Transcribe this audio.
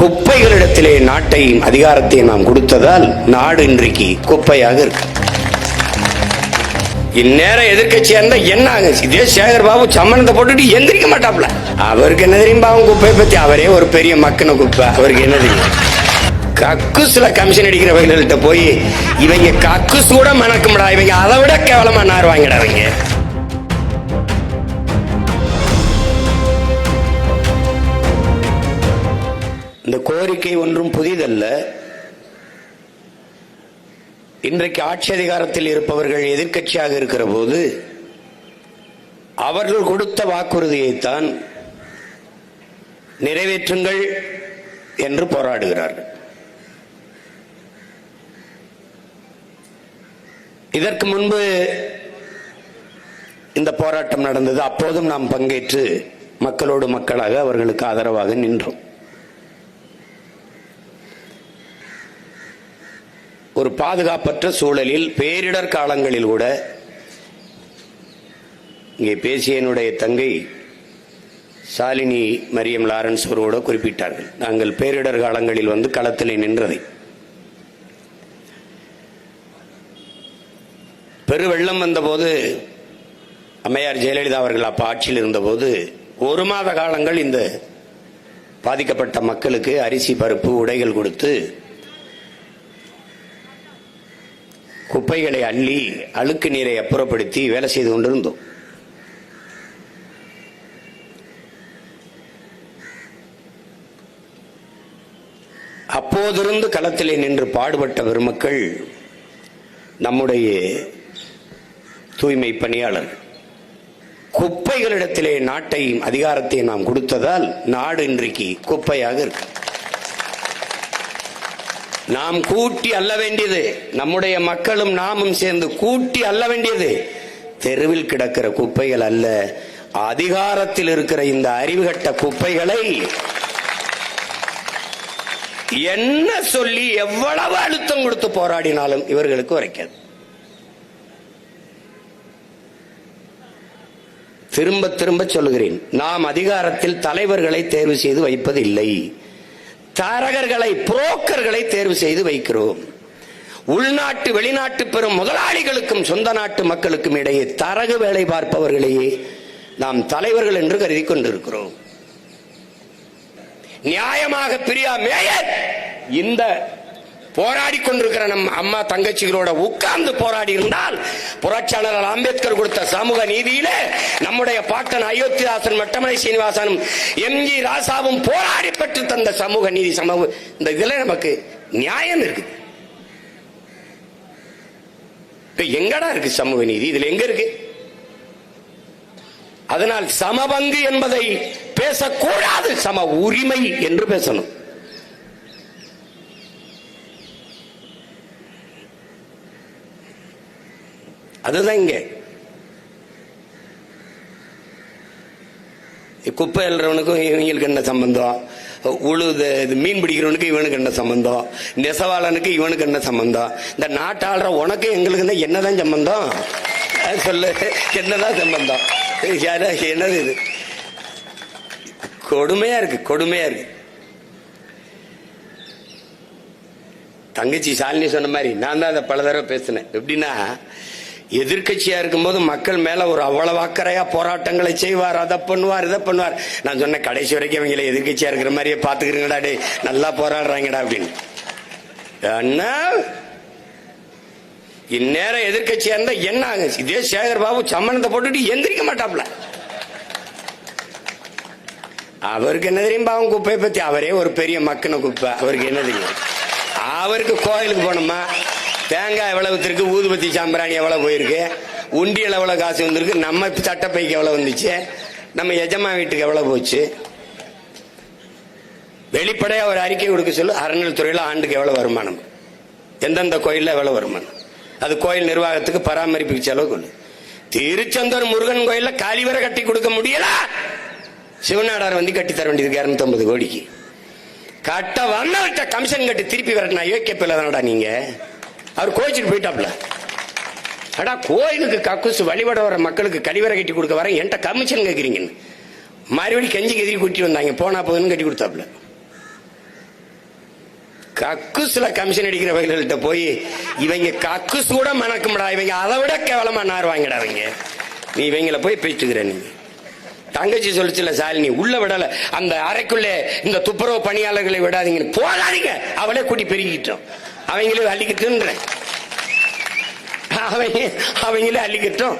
குப்பைகளிடத்திலே நாட்டையும் அதிகாரத்தையும் நாம் கொடுத்ததால் நாடு இன்றைக்கு குப்பையாக இருக்கு. இந்நேரம் எதிர்கட்சியா இருந்தா என்ன ஆகும் இதே சேகர் பாபு சம்மனத்தை போட்டுட்டு எந்திரிக்க மாட்டாப்ல. அவருக்கு என்ன தெரியும் பாவம் குப்பையை பத்தி? அவரே ஒரு பெரிய மக்கின குப்பை. அவருக்கு என்ன தெரியும்? கக்குஸ்ல கமிஷன் அடிக்கிறவங்கள்ட்ட போய் இவங்க கக்குஸ் கூட மணக்கும்டா. இவங்க அதை விட கேவலமா நார் வாங்கிடாதீங்க. இந்த கோரிக்கை ஒன்றும் புதிதல்ல. இன்றைக்கு ஆட்சி அதிகாரத்தில் இருப்பவர்கள் எதிர்க்கட்சியாக இருக்கிற போது அவர்கள் கொடுத்த வாக்குறுதியைத்தான் நிறைவேற்றுங்கள் என்று போராடுகிறார்கள். இதற்கு முன்பு இந்த போராட்டம் நடந்தது. அப்போதும் நாம் பங்கேற்று மக்களோடு மக்களாக அவர்களுக்கு ஆதரவாக நின்றோம். ஒரு பாதுகாப்பற்ற சூழலில் பேரிடர் காலங்களில் கூட இங்கே பேசிய என்னுடைய தங்கை சாலினி மரியம் லாரன்ஸ் அவரோட குறிப்பிட்டார்கள். நாங்கள் பேரிடர் காலங்களில் வந்து களத்திலே நின்றதை. பெருவெள்ளம் வந்தபோது அம்மையார் ஜெயலலிதா அவர்கள் அப்போ ஆட்சியில் இருந்தபோது ஒரு மாத காலங்கள் இந்த பாதிக்கப்பட்ட மக்களுக்கு அரிசி பருப்பு உடைகள் கொடுத்து குப்பைகளை அள்ளி அழுக்கு நீரை அப்புறப்படுத்தி வேலை செய்து கொண்டிருந்தோம். அப்போதிருந்து களத்திலே நின்று பாடுபட்ட பெருமக்கள் நம்முடைய தூய்மை பணியாளர். குப்பைகளிடத்திலே நாட்டையும் அதிகாரத்தையும் நாம் கொடுத்ததால் நாடு இன்றைக்கு குப்பையாக இருக்கு. நாம் கூட்டி அல்ல வேண்டியது. நம்முடைய மக்களும் நாமும் சேர்ந்து கூட்டி அல்ல வேண்டியது. தெருவில் கிடக்கிற குப்பைகள் அல்ல. அதிகாரத்தில் இருக்கிற இந்த அறிவுகட்ட குப்பைகளை என்ன சொல்லி எவ்வளவு அழுத்தம் கொடுத்து போராடினாலும் இவர்களுக்கு உரைக்காது. திரும்ப திரும்ப சொல்லுகிறேன். நாம் அதிகாரத்தில் தலைவர்களை தேர்வு செய்து வைப்பது இல்லை தரகர்களை புரோக்கர்களை தேர்வு செய்து வைக்கிறோம். உள்நாட்டு வெளிநாட்டு பெறும் முதலாளிகளுக்கும் சொந்த நாட்டு மக்களுக்கும் இடையே தரகு வேலை பார்ப்பவர்களையே நாம் தலைவர்கள் என்று கருதி கொண்டிருக்கிறோம். நியாயமாக பிரியா மேயர் இந்த போராடி கொண்டிருக்கிற நம் அம்மா தங்கச்சிகளோட உட்கார்ந்து போராடி இருந்தால் புரட்சியாளர் அம்பேத்கர் கொடுத்த சமூக நீதியில நம்முடைய பாட்டன் அயோத்திதாசன் மட்டமலை சீனிவாசனும் எம் ஜி ராசாவும் போராடி பெற்று தந்த சமூக நீதி சமூக இந்த இதுல நமக்கு நியாயம் இருக்கு. இப்ப எங்கடா இருக்கு சமூக நீதி? இதுல எங்க இருக்கு? அதனால் சமபங்கு என்பதை பேசக்கூடாது. சம உரிமை என்று பேசணும். அதுதான் இங்க. குப்பை எழுறவனுக்கும் இவங்களுக்கு என்ன சம்பந்தம்? உழுது இது மீன் பிடிக்கிறவனுக்கு இவனுக்கு என்ன சம்பந்தம்? நெசவாளனுக்கு இவனுக்கு என்ன சம்பந்தம்? இந்த நாட்டாளுற உனக்கு எங்களுக்கு என்னதான் சம்பந்தம்? சொல்லு. என்னதான் சம்பந்தம்? யாரா- என்னது இது? கொடுமையா இருக்கு கொடுமையா இருக்கு. தங்கச்சி சாலினி சொன்ன மாதிரி நான் தான் அதை பல தடவை பேசினேன். எப்படின்னா எதிர்கட்சியா இருக்கும்போது மக்கள் மேல ஒரு அவ்வளவு அக்கறையா போராட்டங்களை செய்வார் அதை பண்ணுவார் இதை பண்ணுவார். நான் சொன்னேன் கடைசி வரைக்கும் அவங்கள எதிர்கட்சியா இருக்கிற மாதிரியே பாத்துக்கிறீங்கடா டே நல்லா போராடுறாங்கடா அப்படின்னு. என்ன இந்நேரம் எதிர்கட்சியா இருந்தா என்ன ஆகும் இதே சேகர் பாபு சம்மனத்தை போட்டுட்டு எந்திரிக்க மாட்டாப்ல. அவருக்கு என்ன தெரியும் பாவம் குப்பையை பத்தி? அவரே ஒரு பெரிய மக்கின குப்பை. அவருக்கு என்ன தெரியும்? அவருக்கு கோயிலுக்கு போனோமா தேங்காய் எவ்வளவு வித்திருக்கு ஊதுபத்தி சாம்பிராணி எவ்வளவு போயிருக்கு உண்டியல் எவ்வளவு காசு வந்திருக்கு நம்ம சட்டப்பைக்கு எவ்வளவு வந்துச்சு நம்ம எஜமா வீட்டுக்கு எவ்வளவு போச்சு. வெளிப்படையா ஒரு அறிக்கை கொடுக்க சொல்லு அறநிலை துறையில ஆண்டுக்கு எவ்வளவு வருமானம்? எந்தெந்த கோயில்ல எவ்வளவு வருமானம்? அது கோயில் நிர்வாகத்துக்கு பராமரிப்புக்கு செலவு கொள்ளு. திருச்செந்தூர் முருகன் கோயிலில் காலிவரை கட்டி கொடுக்க முடியல! சிவநாடார் வந்து கட்டி தர வேண்டியது இரநூத்தம்பது கோடிக்கு. கட்ட வந்தவர்கிட்ட கமிஷன் கட்டி திருப்பி வரட்டினா யோக்கிய பிள்ளை தானடா நீங்க? அவர் கோயிச்சுட்டு போயிட்டாப்ல. அடா கோயிலுக்கு கக்குசு வழிபட வர மக்களுக்கு கழிவறை கட்டி கொடுக்க வர என்கிட்ட கமிஷன் கேட்குறீங்கன்னு மறுபடியும் கெஞ்சி கெதிரி கூட்டி வந்தாங்க. போனா போதுன்னு கட்டி கொடுத்தாப்ல. கக்குஸ்ல கமிஷன் அடிக்கிற வகைகள்கிட்ட போய் இவங்க கக்குஸ் கூட மணக்கும்டா. இவங்க அதை விட கேவலமா நாருவாங்கடா அவங்க நீ இவங்களை போய் பேச்சுக்கிற நீ. தங்கச்சி சொல்லிச்சுல சாலினி உள்ள விடல. அந்த அறைக்குள்ளே இந்த துப்புரவு பணியாளர்களை விடாதீங்க போகாதீங்க. அவளே கூட்டி பெருகிட்டோம் அவங்களே அள்ளிக்கிட்டு அவங்க அவங்களே அள்ளிக்கிட்டோம்.